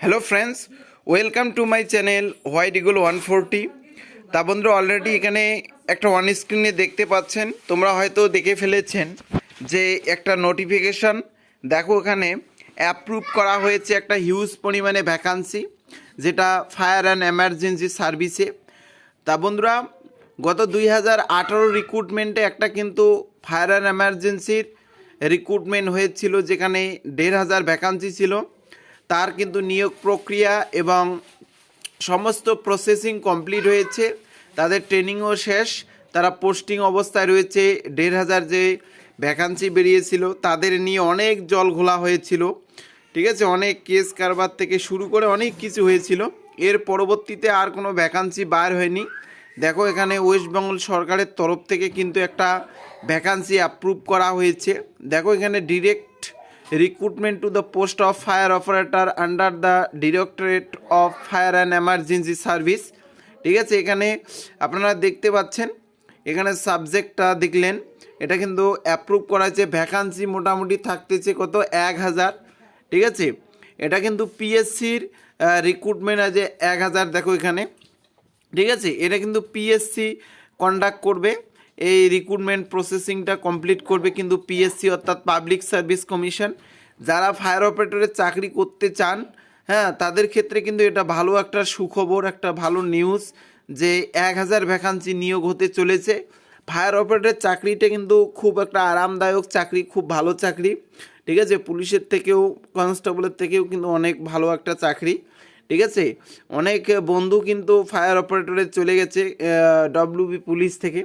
Hello friends welcome to my channel white eagle one forty তা বন্ধুরা already এখানে একটা ওয়ান স্ক্রিনে দেখতে পাচ্ছেন। তোমরা হয়তো দেখে ফেলেছেন যে একটা নোটিফিকেশান দেখো এখানে অ্যাপ্রুভ করা হয়েছে একটা হিউজ পরিমাণে ভ্যাকান্সি যেটা ফায়ার অ্যান্ড এমার্জেন্সি সার্ভিসে তা বন্ধুরা, গত দুই হাজার আঠারো রিক্রুটমেন্টে একটা কিন্তু ফায়ার অ্যান্ড এমার্জেন্সির রিক্রুটমেন্ট হয়েছিল, যেখানে দেড় হাজার ভ্যাকান্সি ছিল। তার কিন্তু নিয়োগ প্রক্রিয়া এবং সমস্ত প্রসেসিং কমপ্লিট হয়েছে। তাদের ট্রেনিংও শেষ। তারা পোস্টিং অবস্থায় রয়েছে। দেড় হাজার যে ভ্যাকান্সি বেরিয়েছিল, তাদের নিয়ে অনেক জল ঘোলা হয়েছিল। ঠিক আছে? অনেক কেস কারবার থেকে শুরু করে অনেক কিছু হয়েছিল। এর পরবর্তীতে আর কোনো ভ্যাকান্সি বার হয়নি। দেখো, এখানে ওয়েস্ট বেঙ্গল সরকারের তরফ থেকে কিন্তু একটা ভ্যাকান্সি অ্যাপ্রুভ করা হয়েছে। দেখো, এখানে direct recruitment to the post of fire operator under the directorate of fire and emergency service ঠিক আছে, এখানে আপনারা দেখতে পাচ্ছেন, এখানে সাবজেক্টটা দেখলেন। এটা কিন্তু অ্যাপ্রুভ করা হয়েছে ভ্যাকান্সি মোটামুটি থাকতেছে কত? এক হাজার। ঠিক আছে, এটা কিন্তু পিএসসির রিক্রুটমেন্ট আছে এক হাজার, দেখো এখানে। ঠিক আছে, এটা কিন্তু পিএসসি কন্ডাক্ট করবে। এই রিক্রুটমেন্ট প্রসেসিংটা কমপ্লিট করবে কিন্তু পিএসসি অর্থাৎ পাবলিক সার্ভিস কমিশন যারা ফায়ার অপারেটরের চাকরি করতে চান হ্যাঁ তাদের ক্ষেত্রে কিন্তু এটা ভালো একটা সুখবর, একটা ভালো নিউজ যে এক হাজার ভ্যাকান্সি নিয়োগ হতে চলেছে। ফায়ার অপারেটরের চাকরিটা কিন্তু খুব একটা আরামদায়ক চাকরি, খুব ভালো চাকরি। ঠিক আছে, পুলিশের থেকেও কনস্টেবলের থেকেও কিন্তু অনেক ভালো একটা চাকরি। ঠিক আছে, অনেক বন্ধু কিন্তু ফায়ার অপারেটরে চলে গেছে ডব্লিউবি পুলিশ থেকে।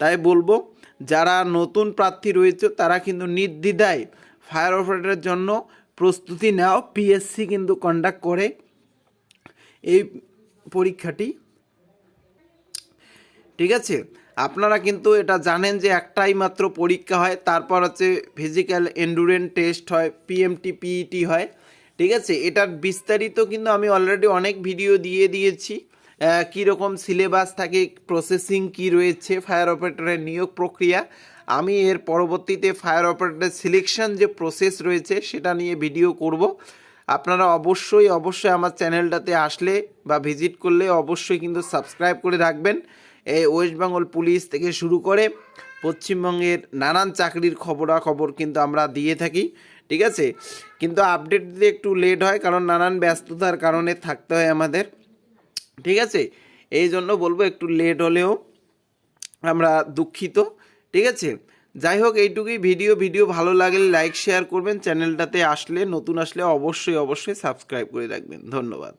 তাই বলব, যারা নতুন প্রার্থী রয়েছে, তারা কিন্তু নির্দ্বিধায় ফায়ার অপারেটরের জন্য প্রস্তুতি নেওয়া পিএসসি কিন্তু কন্ডাক্ট করে এই পরীক্ষাটি। ঠিক আছে? আপনারা কিন্তু এটা জানেন যে একটাই মাত্র পরীক্ষা হয়, তারপর হচ্ছে ফিজিক্যাল এন্ডুরেন্স টেস্ট হয় পিএমটি পিইটি E হয়। ঠিক আছে? এটার বিস্তারিত কিন্তু আমি অলরেডি অনেক ভিডিও দিয়ে দিয়েছি। কীরকম সিলেবাস থাকে প্রসেসিং কি রয়েছে ফায়ার অপারেটরের নিয়োগ প্রক্রিয়া। আমি এর পরবর্তীতে ফায়ার অপারেটরের সিলেকশন যে প্রসেস রয়েছে, সেটা নিয়ে ভিডিও করব। আপনারা অবশ্যই অবশ্যই আমার চ্যানেলটাতে আসলে বা ভিজিট করলে অবশ্যই কিন্তু সাবস্ক্রাইব করে রাখবেন। এই ওয়েস্ট বেঙ্গল পুলিশ থেকে শুরু করে পশ্চিমবঙ্গের নানান চাকরির খবরাখবর কিন্তু আমরা দিয়ে থাকি, ঠিক আছে? কিন্তু আপডেট দিতে একটু লেট হয়, কারণ নানান ব্যস্ততার কারণে থাকতে হয় আমাদের। ঠিক আছে? এই জন্য বলব একটু লেট হলেও আমরা দুঃখিত, ঠিক আছে? যাই হোক, এইটুকুই ভিডিও ভিডিও ভালো লাগলে লাইক শেয়ার করবেন। চ্যানেলটাতে আসলে, নতুন আসলে অবশ্যই অবশ্যই সাবস্ক্রাইব করে রাখবেন। ধন্যবাদ।